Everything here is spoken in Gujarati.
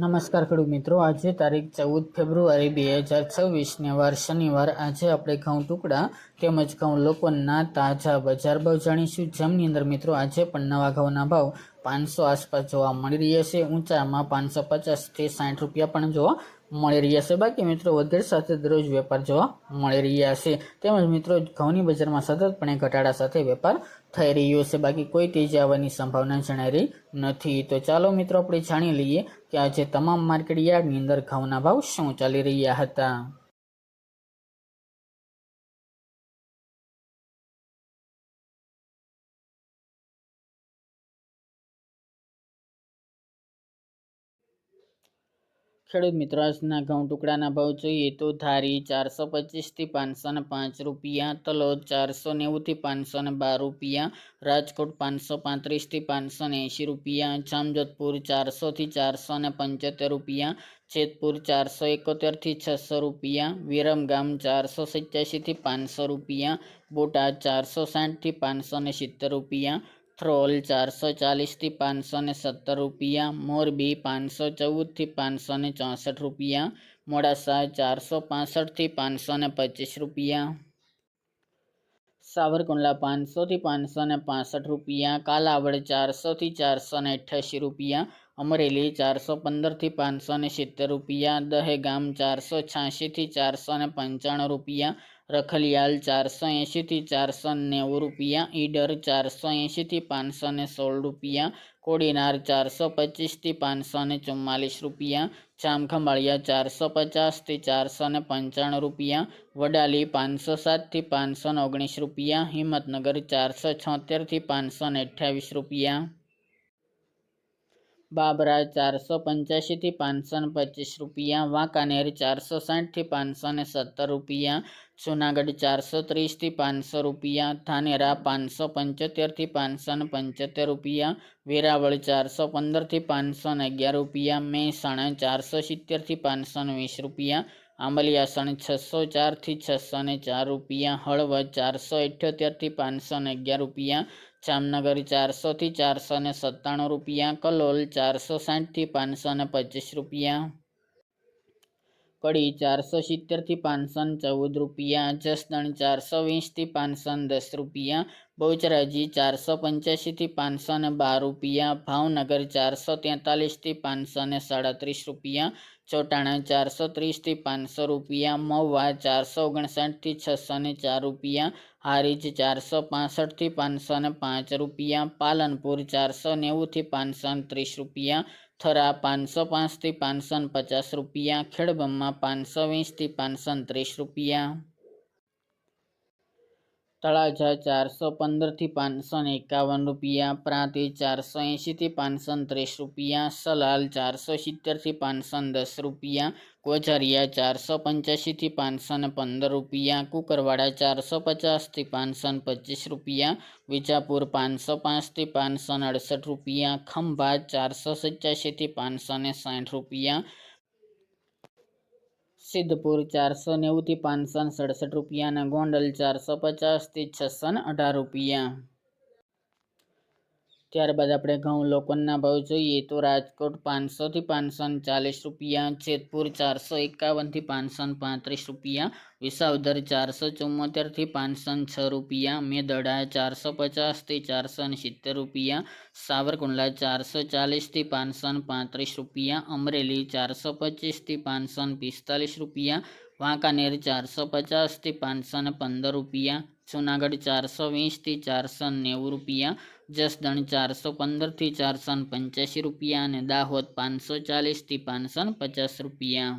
નમસ્કાર ખેડૂત મિત્રો. આજે તારીખ ચૌદ ફેબ્રુઆરી બે હજાર છવ્વીસને વાર શનિવાર. આજે આપણે ઘઉં ટુકડા તેમજ ઘઉં લોકોના તાજા બજાર ભાવ જાણીશું. જેમની અંદર મિત્રો આજે પણ નવા ઘઉંના ભાવ પાંચસો આસપાસ જોવા મળી રહ્યા છે ઊંચામાં પાંચસો પચાસથી સાઠ રૂપિયા પણ જોવા મળી રહ્યા છે. બાકી મિત્રો વધઘટ સાથે દરરોજ વેપાર જોવા મળી રહ્યા છે. તેમજ મિત્રો, ઘઉંની બજારમાં સતતપણે ઘટાડા સાથે વેપાર થઈ રહ્યો છે. બાકી કોઈ તેજી આવવાની સંભાવના જણાઈ રહી નથી. તો ચાલો મિત્રો, આપણે જાણી લઈએ કે આજે તમામ માર્કેટ યાર્ડની અંદર ઘઉંના ભાવ શું ચાલી રહ્યા હતા. ખેડૂત મિત્રો, આજના ઘઉં ટુકડાના ભાવ જોઈએ તો ધારી ચારસો પચીસથી પાંચસો પાંચ રૂપિયા તલોદ ચારસો નેવુંથી પાંચસો બાર રૂપિયા, રાજકોટ પાંચસો પાંત્રીસથી પાંચસો એંશી રૂપિયા, જામજોધપુર ચારસોથી ચારસો પંચોતેર રૂપિયા, જેતપુર ચારસો એકોતેરથી છસો રૂપિયા, વિરમગામ ચારસો સિત્યાસીથી પાંચસો રૂપિયા, બોટાદ ચારસો સાઠથી પાંચસો સિત્તેર રૂપિયા થ્રોલ ચારસો ચાલીસથી પાંચસો ને સત્તર રૂપિયા મોરબી પાંચસો ચૌદથી પાંચસો ને ચોસઠ રૂપિયા મોડાસા ચારસો પાસઠથી પાંચસો ને પચીસ રૂપિયા સાવરકુંડલા પાંચસોથી પાંચસો ને પાસઠ રૂપિયા કાલાવડ ચારસોથી ચારસો ને અઠ્યાસી રૂપિયા અમરેલી ચારસો પંદરથી પાંચસો ને સિત્તેર રૂપિયા દહેગામ ચારસો છ્યાસીથી ચારસો ને પંચાણું રૂપિયા રખલિયાલ ચારસો એંશીથી ચારસો નેવું રૂપિયા, ઈડર ચારસો એંશીથી પાંચસો ને સોળ રૂપિયા, કોડીનાર ચારસો પચીસથી પાંચસો ને ચુમ્માલીસ રૂપિયા જામખંભાળિયા ચારસો પચાસથી ચારસો ને પંચાણું રૂપિયા, વડાલી પાંચસો સાતથી પાંચસો ને ઓગણીસ રૂપિયા, હિંમતનગર ચારસો છોતેરથી પાંચસો ને અઠ્યાવીસ રૂપિયા. બાબરા ચારસો પંચ્યાસીથી પાંચસો ને પચીસ રૂપિયા, વાંકાનેર ચારસો સાઠથી પાંચસો ને સત્તર રૂપિયા, જુનાગઢ ચારસો ત્રીસથી પાંચસો રૂપિયા, ધાનેરા પાંચસો પંચોતેરથી પાંચસો ને પંચોતેર રૂપિયા, વેરાવળ ચારસો પંદરથી પાંચસો ને અગિયાર રૂપિયા, મહેસાણા ચારસો સિત્તેરથી પાંચસો ને વીસ રૂપિયા આંબલિયાસણ છસો ચારથી છસો ને ચાર રૂપિયા, હળવદ ચારસો અઠ્યોતેરથી પાંચસો ને અગિયાર રૂપિયા જામનગર ચારસોથી ચારસો ને સત્તાણું રૂપિયા કલોલ ચારસો સાઠથી પાંચસો ને પચીસ રૂપિયા. કડી ચારસો સિત્તેરથી પાંચસો ચૌદ રૂપિયા, જસદણ ચારસો વીસથી પાંચસો દસ રૂપિયા, બહુચરાજી ચારસો પંચ્યાસીથી પાંચસો ને બાર રૂપિયા, ભાવનગર ચારસો તેતાલીસથી પાંચસો ને સાડત્રીસ રૂપિયા, ચોટાણા ચારસો ત્રીસથી પાંચસો રૂપિયા, મહુવા ચારસો ઓગણસાઠથી છસો ને ચાર રૂપિયા, હારીજ ચારસો પાસઠથી પાંચસો ને પાંચ રૂપિયા, પાલનપુર ચારસો નેવુંથી પાંચસો ને ત્રીસ રૂપિયા થરા પાંચસો પાંચથી પાંચસો પચાસ રૂપિયા ખેડબમ્મા પાંચસો વીસથી પાંચસો ત્રીસ રૂપિયા. તળાજા ચારસો પંદરથી પાંચસો ને એકાવન રૂપિયા, પ્રાંતિ ચારસો એંશીથી પાંચસો ત્રીસ રૂપિયા, સલાલ ચારસો સિત્તેરથી પાંચસો દસ રૂપિયા, કોઝરિયા ચારસો પંચ્યાસીથી પાંચસો ને પંદર રૂપિયા, કુકરવાડા ચારસો પચાસથી પાંચસો ને પચીસ રૂપિયા, વિજાપુર પાંચસો પાંચથી પાંચસો ને અડસઠ રૂપિયા, ખંભાત ચારસો સત્યાસીથી પાંચસો ને સાઠ રૂપિયા સિદ્ધપુર ચારસો નેવુંથી પાંચસો સડસઠ રૂપિયા અને ગોંડલ ચારસો પચાસથી છસો અઢાર રૂપિયા. ત્યારબાદ આપણે ઘઉં લોકોના ભાવ જોઈએ તો રાજકોટ પાંચસોથી પાંચસો ને ચાલીસ રૂપિયા, જેતપુર ચારસો એકાવનથી પાંચસો પાંત્રીસ રૂપિયા, વિસાવદર ચારસો ચુમ્મોતેરથી પાંચસો ને છ રૂપિયા, મેદડા ચારસો પચાસથી ચારસો ને સિત્તેર રૂપિયા, સાવરકુંડલા ચારસો ચાલીસથી પાંચસો ને પાંત્રીસ રૂપિયા, અમરેલી ચારસો પચીસથી પાંચસો ને પિસ્તાલીસ રૂપિયા, વાંકાનેર ચારસો પચાસથી પાંચસો ને પંદર રૂપિયા જુનાગઢ ચારસો વીસથી ચારસો નેવું રૂપિયા, જસદણ ચારસો પંદરથી ચારસો પંચ્યાસી રૂપિયા અને દાહોદ પાંચસો ચાલીસથી પાંચસો પચાસ રૂપિયા.